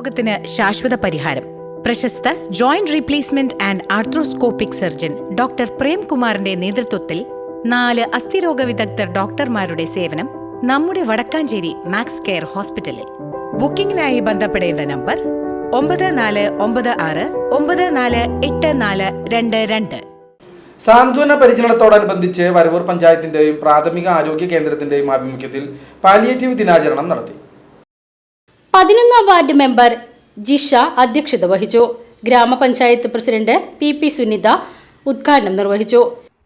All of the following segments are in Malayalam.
രോഗത്തിന് ശാശ്വത പരിഹാരം. പ്രശസ്ത joint replacement and arthroscopic surgeon doctor പ്രേംകുമാറിന്റെ നേതൃത്വത്തിൽ നാല് അസ്ഥിരോഗ വിദഗ്ധർ ഡോക്ടർമാരുടെ സേവനം നമ്മുടെ വടക്കാഞ്ചേരി മാക്സ് കെയർ ഹോസ്പിറ്റലിൽ. ബുക്കിംഗിനായി ബന്ധപ്പെടേണ്ട നമ്പർ ഒമ്പത് നാല് ഒമ്പത് ആറ് ഒമ്പത് നാല് എട്ട് നാല് രണ്ട് രണ്ട്. സാന്ത്വന പരിചരണത്തോടനുബന്ധിച്ച് വരവൂർ പഞ്ചായത്തിന്റെയും പ്രാഥമിക ആരോഗ്യ കേന്ദ്രത്തിന്റെയും ആഭിമുഖ്യത്തിൽ പാലിയേറ്റീവ് ദിനാചരണം നടത്തി. പതിനൊന്നാം വാർഡ് മെമ്പർ ജിഷ അധ്യക്ഷത വഹിച്ചു. ഗ്രാമപഞ്ചായത്ത് പ്രസിഡന്റ് പി പി സുനിത ഉദ്ഘാടനം നിർവഹിച്ചു.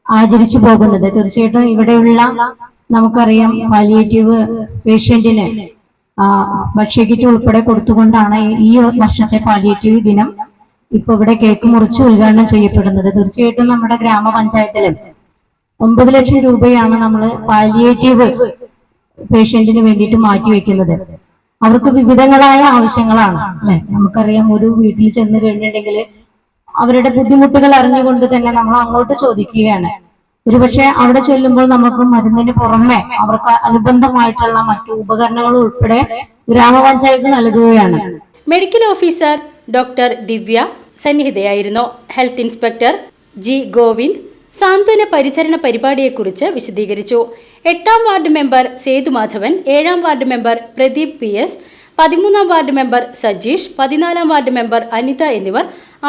ആചരിച്ചു പോകുന്നത് തീർച്ചയായിട്ടും ഇവിടെയുള്ള നമുക്കറിയാം പാലിയേറ്റീവ് പേഷ്യന്റിന് ഭക്ഷ്യക്കിറ്റ് ഉൾപ്പെടെ കൊടുത്തുകൊണ്ടാണ് ഈ വർഷത്തെ പാലിയേറ്റീവ് ദിനം ഇപ്പൊ ഇവിടെ കേക്ക് മുറിച്ച് ഉദ്ഘാടനം ചെയ്യപ്പെടുന്നത്. തീർച്ചയായിട്ടും നമ്മുടെ ഗ്രാമപഞ്ചായത്തിൽ ഒമ്പത് ലക്ഷം രൂപയാണ് നമ്മൾ പാലിയേറ്റീവ് പേഷ്യന്റിന് വേണ്ടിയിട്ട് മാറ്റിവെക്കുന്നത് അവർക്ക് വിവിധങ്ങളായ ആവശ്യങ്ങളാണ് അല്ലെ? നമുക്കറിയാം ഒരു വീട്ടിൽ ചെന്ന് കഴിഞ്ഞിട്ടുണ്ടെങ്കിൽ അവരുടെ ബുദ്ധിമുട്ടുകൾ അറിഞ്ഞുകൊണ്ട് തന്നെ നമ്മൾ അങ്ങോട്ട് ചോദിക്കുകയാണ്. ഒരുപക്ഷെ അവിടെ ചെല്ലുമ്പോൾ നമുക്ക് മരുന്നിന് പുറമെ അവർക്ക് അനുബന്ധമായിട്ടുള്ള മറ്റു ഉപകരണങ്ങൾ ഉൾപ്പെടെ ഗ്രാമപഞ്ചായത്ത് നൽകുകയാണ്. മെഡിക്കൽ ഓഫീസർ ഡോക്ടർ ദിവ്യ സന്നിഹിതയായിരുന്നു. ഹെൽത്ത് ഇൻസ്പെക്ടർ ജി ഗോവിന്ദ് സാന്ത്വന പരിചരണ പരിപാടിയെക്കുറിച്ച് വിശദീകരിച്ചു. എട്ടാം വാർഡ് മെമ്പർ സേതുമാധവൻ ഏഴാം ward member Pradeep P S പതിമൂന്നാം വാർഡ് മെമ്പർ സജീഷ് പതിനാലാം വാർഡ് മെമ്പർ അനിത എന്നിവർ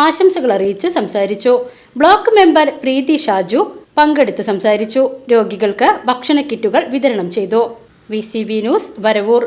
ആശംസകൾ അറിയിച്ച് സംസാരിച്ചു. ബ്ലോക്ക് മെമ്പർ പ്രീതി ഷാജു പങ്കെടുത്ത് സംസാരിച്ചു. രോഗികൾക്ക് ഭക്ഷണ കിറ്റുകൾ വിതരണം ചെയ്തു. V news Varavoor.